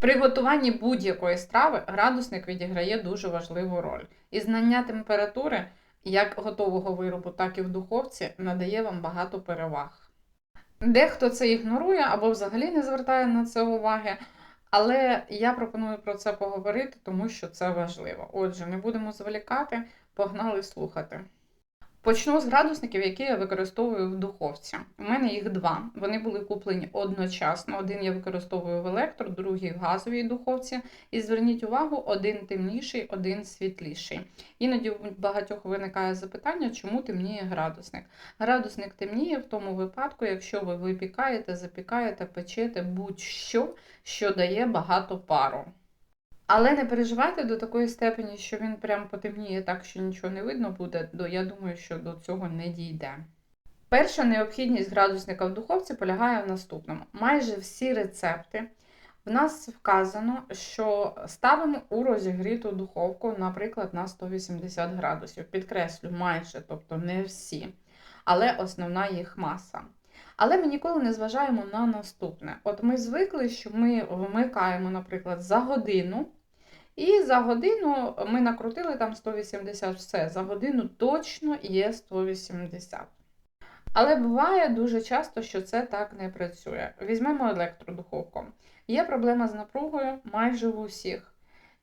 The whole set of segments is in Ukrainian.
При готуванні будь-якої страви градусник відіграє дуже важливу роль. І знання температури як готового виробу, так і в духовці надає вам багато переваг. Дехто це ігнорує або взагалі не звертає на це уваги, але я пропоную про це поговорити, тому що це важливо. Отже, не будемо зволікати, погнали слухати. Почну з градусників, які я використовую в духовці. У мене їх два. Вони були куплені одночасно. Один я використовую в електро, другий в газовій духовці. І зверніть увагу, один темніший, один світліший. Іноді у багатьох виникає запитання, чому темніє градусник. Градусник темніє в тому випадку, якщо ви випікаєте, запікаєте, печете будь-що, що дає багато пару. Але не переживайте до такої степені, що він прям потемніє так, що нічого не видно буде, я думаю, що до цього не дійде. Перша необхідність градусника в духовці полягає в наступному. Майже всі рецепти в нас вказано, що ставимо у розігріту духовку, наприклад, на 180 градусів. Підкреслю, майже, тобто не всі, але основна їх маса. Але ми ніколи не зважаємо на наступне. От ми звикли, що ми вмикаємо, наприклад, за годину. І за годину ми накрутили там 180 все. За годину точно є 180. Але буває дуже часто, що це так не працює. Візьмемо електродуховку. Є проблема з напругою майже в усіх.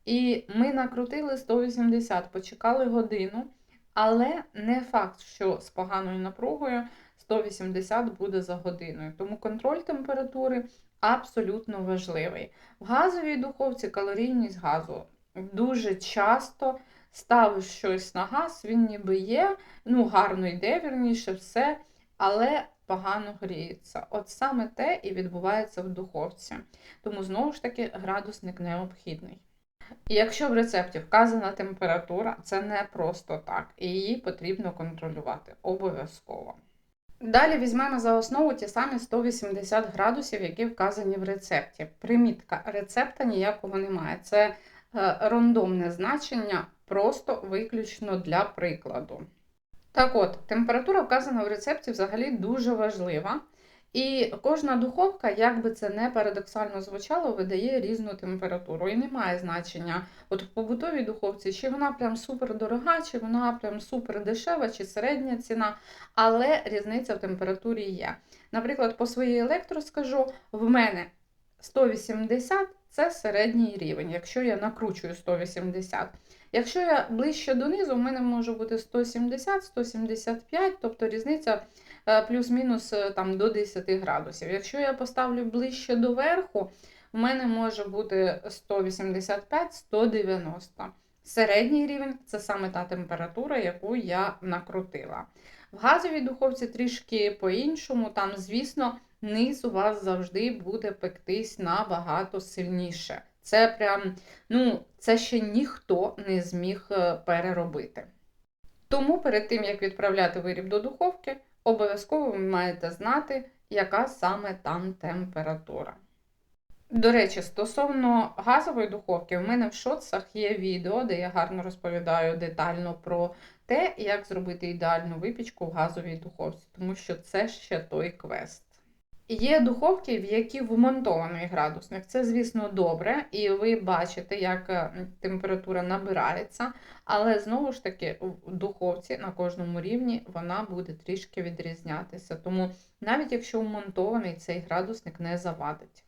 І ми накрутили 180, почекали годину, але не факт, що з поганою напругою 180 буде за годиною. Тому контроль температури абсолютно важливий. В газовій духовці калорійність газу дуже часто ставиш щось на газ, він ніби є, ну гарно йде, вірніше, все, але погано гріється. От саме те і відбувається в духовці. Тому знову ж таки градусник необхідний. І якщо в рецепті вказана температура, це не просто так, і її потрібно контролювати обов'язково. Далі візьмемо за основу ті самі 180 градусів, які вказані в рецепті. Примітка рецепта ніякого немає. Це е, рандомне значення, просто виключно для прикладу. Так от, температура вказана в рецепті взагалі дуже важлива. І кожна духовка, як би це не парадоксально звучало, видає різну температуру. І немає значення, от в побутовій духовці, чи вона прям супер дорога, чи вона прям супер дешева, чи середня ціна, але різниця в температурі є. Наприклад, по своїй електро скажу, в мене 180 це середній рівень, якщо я накручую 180. Якщо я ближче донизу, в мене може бути 170-175, тобто різниця плюс-мінус е, там до 10 градусів. Якщо я поставлю ближче до верху, в мене може бути 185-190. Середній рівень це саме та температура, яку я накрутила. В газовій духовці трішки по-іншому, там, звісно, низ у вас завжди буде пектись набагато сильніше. Це прям, ну, це ще ніхто не зміг е, переробити. Тому перед тим, як відправляти виріб до духовки, обов'язково ви маєте знати, яка саме там температура. До речі, стосовно газової духовки, в мене в шоцах є відео, де я гарно розповідаю детально про те, як зробити ідеальну випічку в газовій духовці, тому що це ще той квест. Є духовки, в які вмонтований градусник. Це, звісно, добре, і ви бачите, як е, температура набирається, але знову ж таки в духовці на кожному рівні вона буде трішки відрізнятися. Тому навіть якщо вмонтований, цей градусник не завадить.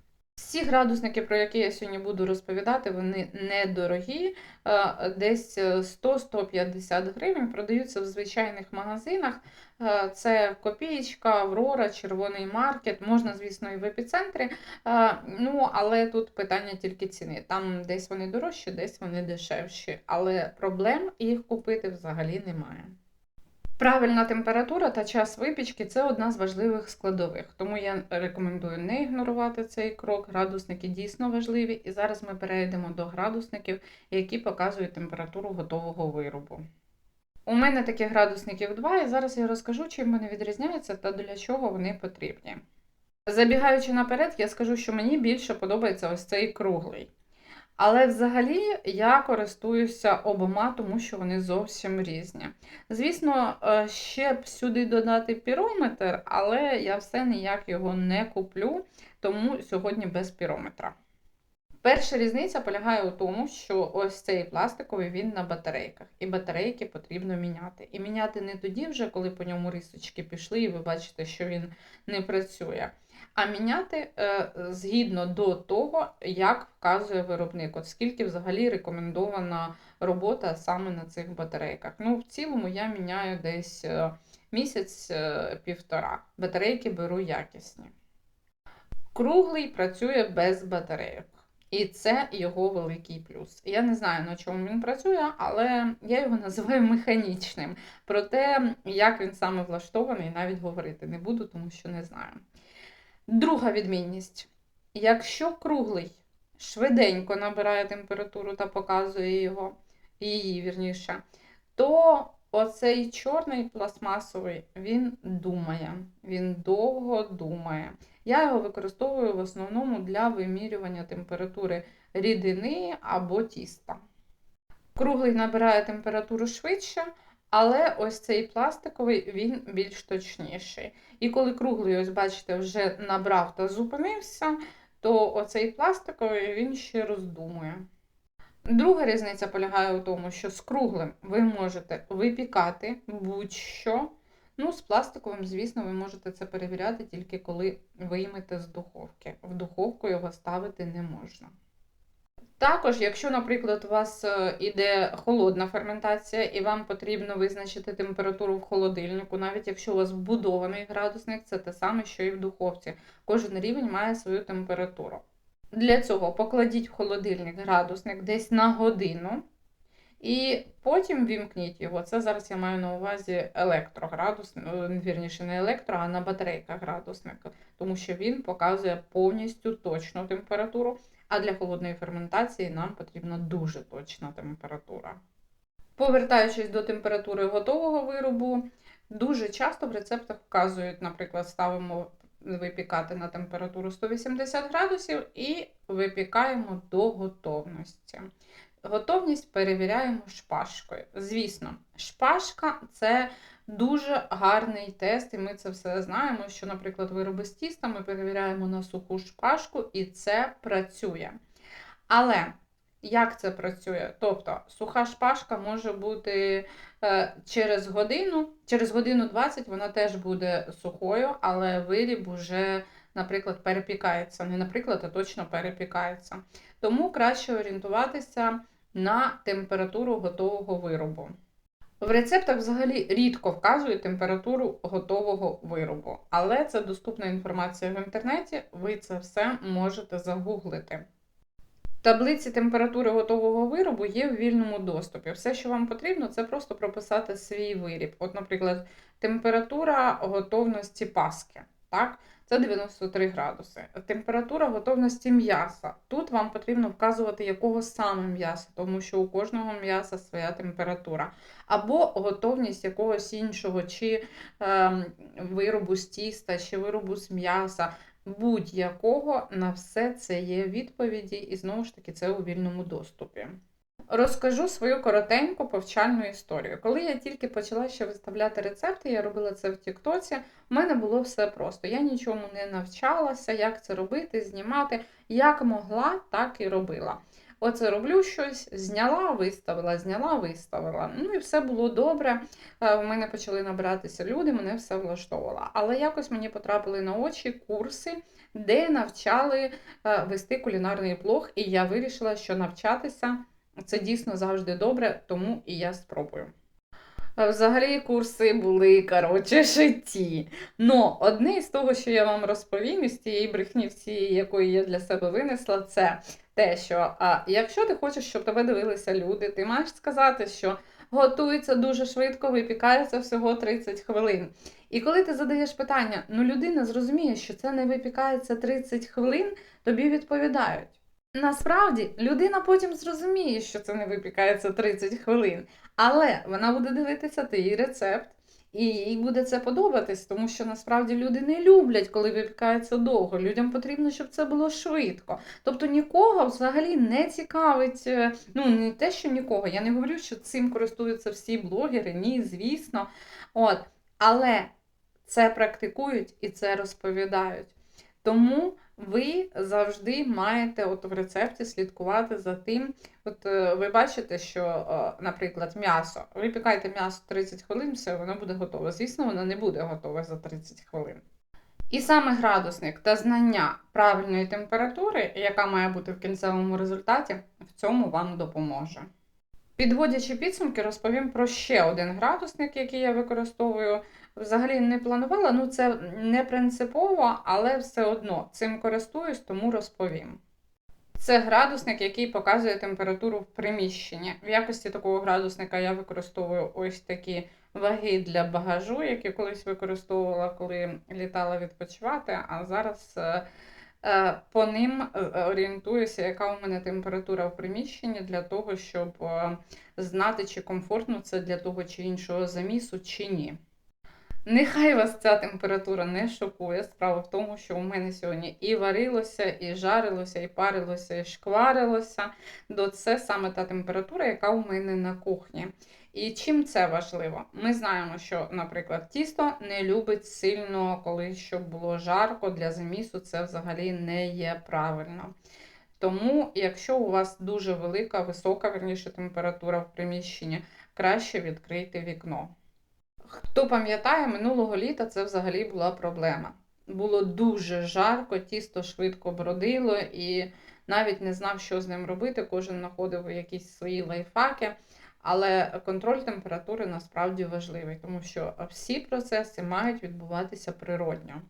Всі градусники, про які я сьогодні буду розповідати, вони недорогі, е, десь 100-150 гривень, продаються в звичайних магазинах. Е, Це Копієчка, Аврора, Червоний маркет, можна, звісно, і в епіцентрі. Е, Ну, але тут питання тільки ціни. Там десь вони дорожчі, десь вони дешевші, але проблем їх купити взагалі немає. Правильна температура та час випічки це одна з важливих складових, тому я рекомендую не ігнорувати цей крок. Градусники дійсно важливі, і зараз ми перейдемо до градусників, які показують температуру готового виробу. У мене таких градусників два, і зараз я розкажу, чим вони відрізняються та для чого вони потрібні. Забігаючи наперед, я скажу, що мені більше подобається ось цей круглий. Але взагалі я користуюся обома, тому що вони зовсім різні. Звісно, е, ще б сюди додати пірометр, але я все ніяк його не куплю, тому сьогодні без пірометра. Перша різниця полягає у тому, що ось цей пластиковий він на батарейках, і батарейки потрібно міняти. І міняти не тоді, вже коли по ньому рисочки пішли, і ви бачите, що він не працює. А міняти е, згідно до того, як вказує виробник, от скільки взагалі рекомендована робота саме на цих батарейках. Ну, в цілому я міняю десь е, місяць-півтора. Батарейки беру якісні. Круглий працює без батарейок. І це його великий плюс. Я не знаю, на чому він працює, але я його називаю механічним. Про те, як він саме влаштований, навіть говорити не буду, тому що не знаю. Друга відмінність: якщо круглий швиденько набирає температуру та показує його, її вірніше, то оцей чорний пластмасовий він думає, він довго думає. Я його використовую в основному для вимірювання температури рідини або тіста. Круглий набирає температуру швидше, але ось цей пластиковий він більш точніший. І коли круглий, ось бачите, вже набрав та зупинився, то оцей пластиковий він ще роздумує. Друга різниця полягає у тому, що з круглим ви можете випікати будь-що. Ну, з пластиковим, звісно, ви можете це перевіряти тільки коли виймете з духовки. В духовку його ставити не можна. Також, якщо, наприклад, у вас іде холодна ферментація, і вам потрібно визначити температуру в холодильнику, навіть якщо у вас вбудований градусник, це те саме, що і в духовці. Кожен рівень має свою температуру. Для цього покладіть в холодильник градусник десь на годину. І потім вімкніть його. Це зараз я маю на увазі електроградусник, вірніше, не електро, а на батарейках градусник, тому що він показує повністю точну температуру, а для холодної ферментації нам потрібна дуже точна температура. Повертаючись до температури готового виробу, дуже часто в рецептах вказують, наприклад, ставимо випікати на температуру 180 градусів і випікаємо до готовності. Готовність перевіряємо шпажкою. Звісно, шпажка це дуже гарний тест, і ми це все знаємо. Що, наприклад, вироби з тіста ми перевіряємо на суху шпажку, і це працює. Але як це працює? Тобто, суха шпажка може бути е, через годину, через годину 20 вона теж буде сухою, але виріб уже, наприклад, перепікається. Не наприклад, а точно перепікається. Тому краще орієнтуватися на температуру готового виробу. В рецептах взагалі рідко вказують температуру готового виробу, але це доступна інформація в інтернеті, ви це все можете загуглити. Таблиці температури готового виробу є в вільному доступі. Все, що вам потрібно, це просто прописати свій виріб. От, наприклад, температура готовності паски. Так? Це 93 градуси. Температура готовності м'яса. Тут вам потрібно вказувати, якого саме м'яса, тому що у кожного м'яса своя температура. Або готовність якогось іншого, чи е, виробу з тіста, чи виробу з м'яса. Будь-якого на все це є відповіді, і знову ж таки, це у вільному доступі. Розкажу свою коротеньку повчальну історію. Коли я тільки почала ще виставляти рецепти, я робила це в Тіктоці, у мене було все просто. Я нічому не навчалася, як це робити, знімати. Як могла, так і робила. Оце роблю щось, зняла, виставила, зняла, виставила. Ну і все було добре. Е, в мене почали набиратися люди, мене все влаштовувало. Але якось мені потрапили на очі курси, де навчали е, вести кулінарний блог, і я вирішила, що навчатися. Це дійсно завжди добре, тому і я спробую. Взагалі, курси були, коротше, житті. Но одне із того, що я вам розповім, із тієї брехні, всієї, якої я для себе винесла, це те, що а, якщо ти хочеш, щоб тебе дивилися люди, ти маєш сказати, що готується дуже швидко, випікається всього 30 хвилин. І коли ти задаєш питання, ну людина зрозуміє, що це не випікається 30 хвилин, тобі відповідають. Насправді, людина потім зрозуміє, що це не випікається 30 хвилин, але вона буде дивитися твій рецепт, і їй буде це подобатись, тому що насправді люди не люблять, коли випікається довго. Людям потрібно, щоб це було швидко. Тобто нікого взагалі не цікавить, е, ну не те, що нікого. Я не говорю, що цим користуються всі блогери, ні, звісно. От. Але це практикують і це розповідають. Тому ви завжди маєте от в рецепті слідкувати за тим. От е, ви бачите, що, е, наприклад, м'ясо. Ви пікаєте м'ясо 30 хвилин, все, воно буде готове. Звісно, воно не буде готове за 30 хвилин. І саме градусник та знання правильної температури, яка має бути в кінцевому результаті, в цьому вам допоможе. Підводячи підсумки, розповім про ще один градусник, який я використовую. Взагалі не планувала, ну це не принципово, але все одно цим користуюсь, тому розповім. Це градусник, який показує температуру в приміщенні. В якості такого градусника я використовую ось такі ваги для багажу, які колись використовувала, коли літала відпочивати, а зараз е, по ним е, орієнтуюся, яка у мене температура в приміщенні для того, щоб е, знати, чи комфортно це для того чи іншого замісу, чи ні. Нехай вас ця температура не шокує. Справа в тому, що у мене сьогодні і варилося, і жарилося, і парилося, і шкварилося. До це саме та температура, яка у мене на кухні. І чим це важливо? Ми знаємо, що, наприклад, тісто не любить сильно, коли щоб було жарко для замісу, це взагалі не є правильно. Тому, якщо у вас дуже велика, висока верніше температура в приміщенні, краще відкрити вікно. Хто пам'ятає, минулого літа це взагалі була проблема. Було дуже жарко, тісто швидко бродило і навіть не знав, що з ним робити. Кожен знаходив якісь свої лайфхаки. Але контроль температури насправді важливий, тому що всі процеси мають відбуватися природньо.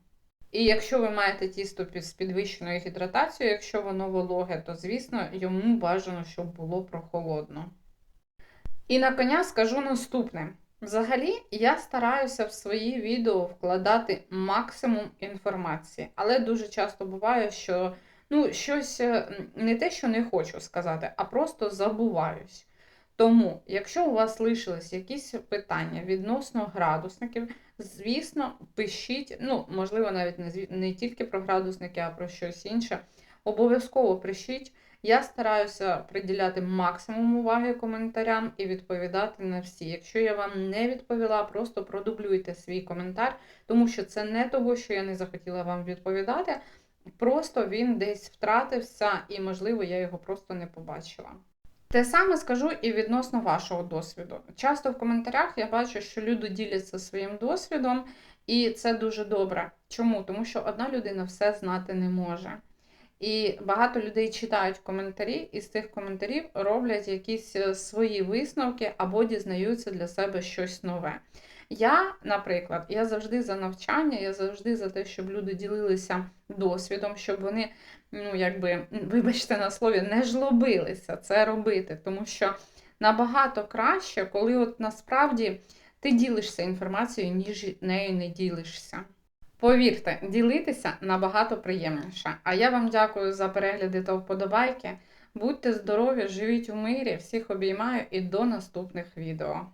І якщо ви маєте тісто з підвищеною гідратацією, якщо воно вологе, то звісно йому бажано, щоб було прохолодно. І на коня скажу наступне. Взагалі, я стараюся в свої відео вкладати максимум інформації, але дуже часто буває, що ну, щось е, не те, що не хочу сказати, а просто забуваюсь. Тому, якщо у вас лишились якісь питання відносно градусників, звісно, пишіть, ну, можливо, навіть не, не тільки про градусники, а про щось інше. Обов'язково пишіть. Я стараюся приділяти максимум уваги коментарям і відповідати на всі. Якщо я вам не відповіла, просто продублюйте свій коментар, тому що це не того, що я не захотіла вам відповідати. Просто він десь втратився, і, можливо, я його просто не побачила. Те саме скажу і відносно вашого досвіду. Часто в коментарях я бачу, що люди діляться своїм досвідом, і це дуже добре. Чому? Тому що одна людина все знати не може. І багато людей читають коментарі, і з тих коментарів роблять якісь е, свої висновки або дізнаються для себе щось нове. Я, наприклад, я завжди за навчання, я завжди за те, щоб люди ділилися досвідом, щоб вони, ну, якби, вибачте на слові, не жлобилися це робити. Тому що набагато краще, коли от насправді ти ділишся інформацією, ніж нею не ділишся. Повірте, ділитися набагато приємніше. А я вам дякую за перегляди та вподобайки. Будьте здорові, живіть у мирі, всіх обіймаю і до наступних відео.